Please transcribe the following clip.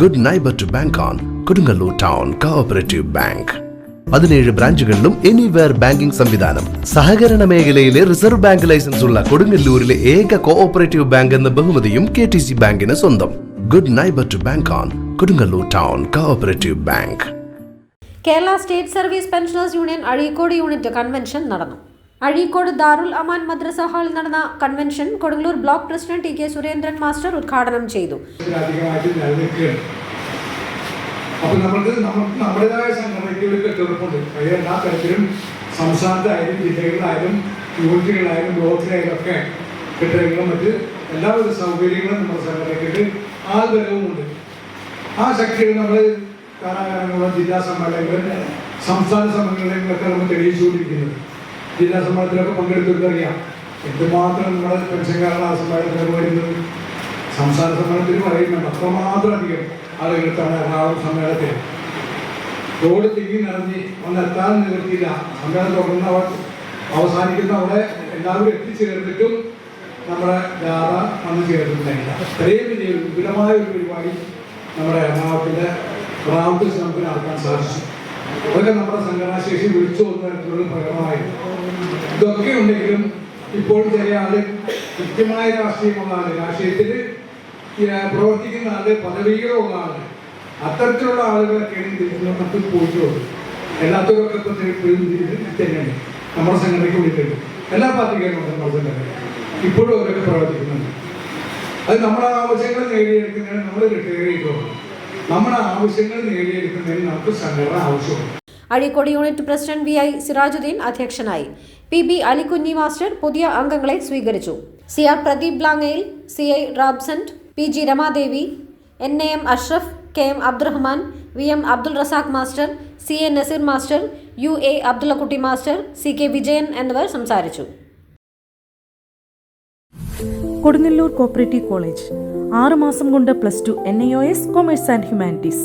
Good neighbour to bank on Kodungallur town cooperative bank പതിനേഴ് ബ്രാഞ്ചുകളിലും anywhere banking സംവിധാനം സഹകരണ മേഖലയിലെ റിസർവ് ബാങ്ക് ലൈസൻസ് ഉള്ള കൊടുങ്ങല്ലൂരിലെ ഏക കോഓപ്പറേറ്റീവ് ബാങ്ക് എന്ന ബഹുമതിയും കെ ടി സി ബാങ്കിന് സ്വന്തം good neighbour to bank on Kodungallur town cooperative bank Kerala state service pensioners union Azhikode unit convention നടന്നു അഴീക്കോട് ദാറുൽ അമാൻ മദ്രസ ഹാളിൽ നടന്ന convention Kodungallur block president T K Surendran master ഉദ്ഘാടനം ചെയ്തു അപ്പോൾ നമ്മൾക്ക് നമുക്ക് നമ്മുടേതായ സംഘടനയ്ക്ക് ഒരു എല്ലാ തരത്തിലും സംസ്ഥാനത്തായാലും ജില്ലകളിലായാലും യൂണിറ്റുകളായാലും ബ്ലോക്കിലായാലും ഒക്കെ കെട്ടിടങ്ങളും മറ്റ് എല്ലാ സൗകര്യങ്ങളും നമ്മുടെ സംഘടനയ്ക്കുണ്ട് ആ ബലവുമുണ്ട് ആ ശക്തികൾ നമ്മൾ കാരാകാരങ്ങളും ജില്ലാ സമ്മേളനങ്ങളും സംസ്ഥാന സമ്മേളനങ്ങളൊക്കെ നമ്മൾ തെളിയിച്ചുകൊണ്ടിരിക്കുന്നത് ജില്ലാ സമ്മേളനത്തിലൊക്കെ പങ്കെടുത്തിട്ടറിയാം എന്തുമാത്രം നമ്മുടെ പെൻഷൻകാരുടെ ആ സമ്മേളനത്തിലൊക്കെ വരുന്നത് സംസ്ഥാന സമ്മേളനത്തിലും അറിയുന്നുണ്ട് അത്രമാത്രം അധികം ആളുകൾക്കാണ് എറണാകുളം സമ്മേളനത്തിൽ റോഡ് തിങ്ങി നിറഞ്ഞ് ഒന്നെത്താൻ നിവർത്തിയില്ല സമ്മേളനം തുടങ്ങുന്ന അവർ അവസാനിക്കുന്ന അവിടെ എല്ലാവരും എത്തിച്ചേർന്നിട്ടും നമ്മുടെ ജാഥ വന്നു ചേർന്നിട്ടില്ല അത്രയും വലിയ വിപുലമായ ഒരു പരിപാടി നമ്മുടെ എറണാകുളത്തിൻ്റെ പ്രാമുഖ്യം നമുക്ക് നടത്താൻ സാധിച്ചു അതൊക്കെ നമ്മുടെ സംഘടനാശേഷി വിളിച്ചു വന്ന തരത്തിലുള്ള പ്രകടനമായിരുന്നു ഇതൊക്കെ ഉണ്ടെങ്കിലും ഇപ്പോൾ ചില ആള് കൃത്യമായ രാഷ്ട്രീയമുള്ള രാഷ്ട്രീയത്തിൽ പ്രവർത്തിക്കുന്ന ആള് പദവികളുള്ള ആള് അത്തരത്തിലുള്ള ആളുകളൊക്കെയാണ് തിരുവനന്തപുരത്ത് പോയിട്ടുള്ളത് എല്ലാത്തവരൊക്കെ തന്നെയാണ് നമ്മുടെ സംഘടനയ്ക്ക് വേണ്ടിയിട്ടുണ്ട് എല്ലാ പാർട്ടിക്കാരും നമ്മുടെ സംഘടന ഇപ്പോഴും അവരൊക്കെ പ്രവർത്തിക്കുന്നുണ്ട് അത് നമ്മുടെ ആവശ്യങ്ങൾ നേടിയെടുക്കുന്നതിന് നമ്മൾ റിട്ടയർ നമ്മുടെ ആവശ്യങ്ങൾ നേടിയെടുക്കുന്നതിന് നമുക്ക് സംഘടന ആവശ്യമാണ് Azhikode unit president V I Sirajuddin അധ്യക്ഷനായി പി ബി അലിക്കുഞ്ഞി മാസ്റ്റർ പുതിയ അംഗങ്ങളെ സ്വീകരിച്ചു സി ആർ പ്രദീപ് ലാങ്ങയിൽ സി ഐ റാബ്സൻറ്റ് P G Ramadevi N A M Ashraf K M Abdurahman V M Abdul Razak master C A Naseer master U A Abdullakutty master C K Vijayan എന്നിവർ സംസാരിച്ചു കൊടുങ്ങല്ലൂർ കോപ്പറേറ്റീവ് കോളേജ് ആറുമാസം കൊണ്ട് plus two N I O S commerce and humanities